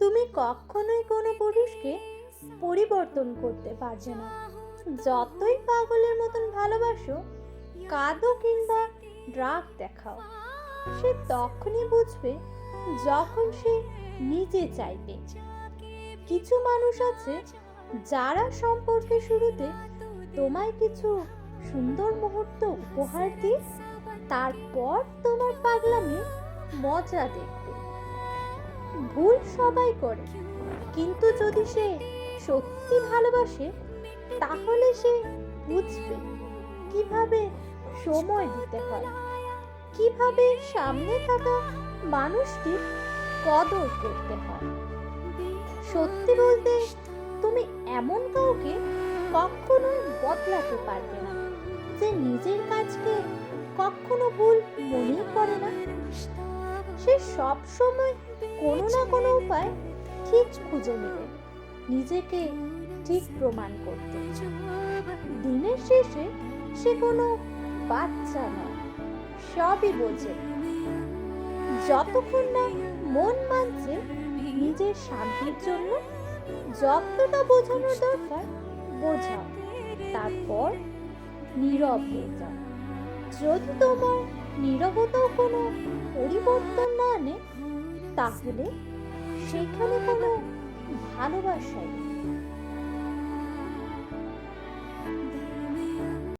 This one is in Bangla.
তুমি কখনোই কোনো পুরুষকে পরিবর্তন করতে পারবে না। যতই পাগলের মতন ভালোবাসো, কাঁদো কিংবা ড্রাগ দেখাও। সে তখনই বুঝবে যখন সে নিজে চাইবে। কিছু মানুষ আছে যারা সম্পর্কে শুরুতে তোমায় কিছু সুন্দর মুহূর্ত উপহার দিয়ে, তারপর তোমার পাগলামি মজা দেখবে। ভুল সবাই করে। কিন্তু যদি সে সত্যি ভালোবাসে, তাহলে সে বুঝবে কীভাবে সময় দিতে হয়, কীভাবে সামনে থাকা মানুষটির কদর করতে হয়। সত্যি বলতে, তুমি এমন কাউকে কখনোই বদলাতে পারবে না, যে নিজের কাজকে কখনো ভুল মনেই করে না। সে সব সময় কোনো না কোনো উপায় ঠিক খুঁজে নেবে। নিজেকে ঠিক প্রমাণ করতে। দিনের শেষে সে কোনো বাচ্চা নয়, সবই বোঝে। যতক্ষণ না মন মানছে নিজের শান্তির জন্য, যতটা বোঝানোর দরকার বোঝাও, তারপর নীরব হয়ে যাও। যদি তোমার নীরবতাও কোনো পরিবর্তন না আনে তাহলে সেখানে কোনো ভালোবাসাই নেই।